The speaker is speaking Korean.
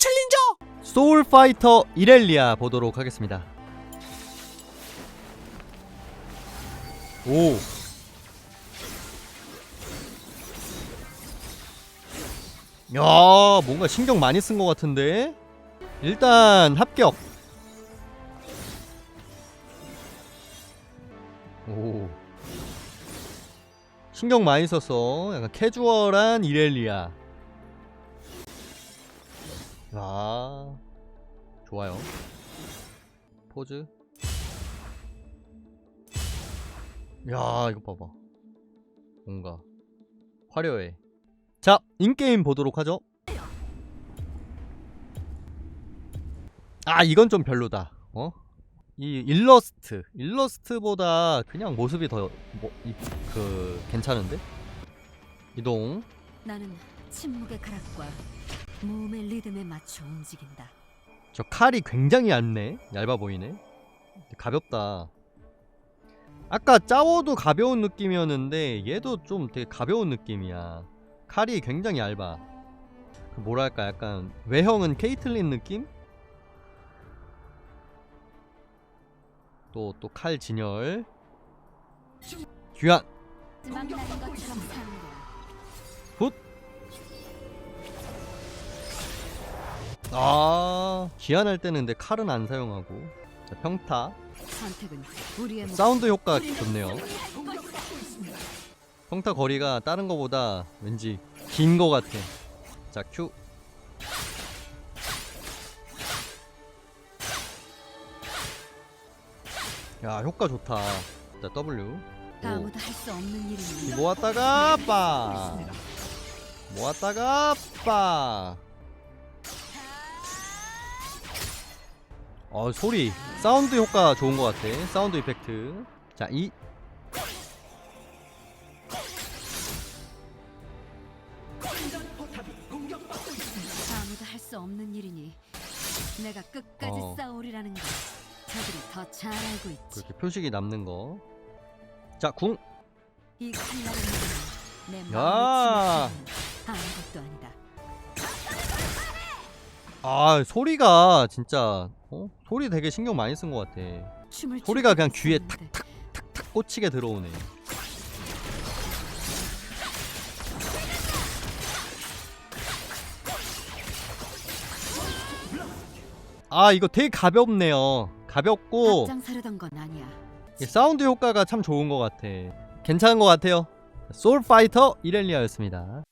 챌린저 소울 파이터 이렐리아 보도록 하겠습니다. 오. 야, 뭔가 신경 많이 쓴 것 같은데. 일단 합격. 오. 신경 많이 썼어. 약간 캐주얼한 이렐리아. 아 좋아요. 포즈. 야 이거 봐봐. 뭔가 화려해. 자 인게임 보도록 하죠. 아 이건 좀 별로다. 어? 이 일러스트. 일러스트보다 그냥 모습이 더 뭐, 이, 그 괜찮은데? 이동. 나는 침묵의 가락과 모음의 리듬에 맞춰 움직인다. 저 칼이 굉장히 얇네. 얇아 보이네. 가볍다. 아까 짜오도 가벼운 느낌이었는데 얘도 좀 되게 가벼운 느낌이야. 칼이 굉장히 얇아. 그 뭐랄까 약간 외형은 케이틀린 느낌? 또 또 칼 진열. 귀한. 만 아 기한할 때는 내 칼은 안 사용하고. 자, 평타. 선택은 우리의 목. 사운드 효과 좋네요. 평타 거리가 다른 거보다 왠지 긴 거 같아. 자, 큐. 야, 효과 좋다. 자, W. 오. 아무도 할 수 없는 일이니. 모았다가 빠. 모았다가 빠. 어, 소리. 사운드 효과 좋은 것 같아. 사운드 이펙트. 자, 이. 아무도 할 수 없는 일이니. 내가 끝까지 어. 싸우리라는 걸 저들이 더 잘 알고 있지. 그렇게 표식이 남는 거. 자, 궁. 이 칼날의 무게는 내 야. 마음을 침묵하는 아무것도 아, 소리가 진짜 어? 소리 되게 신경 많이 쓴 것 같아. 소리가 그냥 귀에 있었는데 탁 꽂히게 들어오네. 아, 이거 되게 가볍네요. 가볍고 사운드 효과가 참 좋은 것 같아. 괜찮은 것 같아요. 소울 파이터 이렐리아였습니다.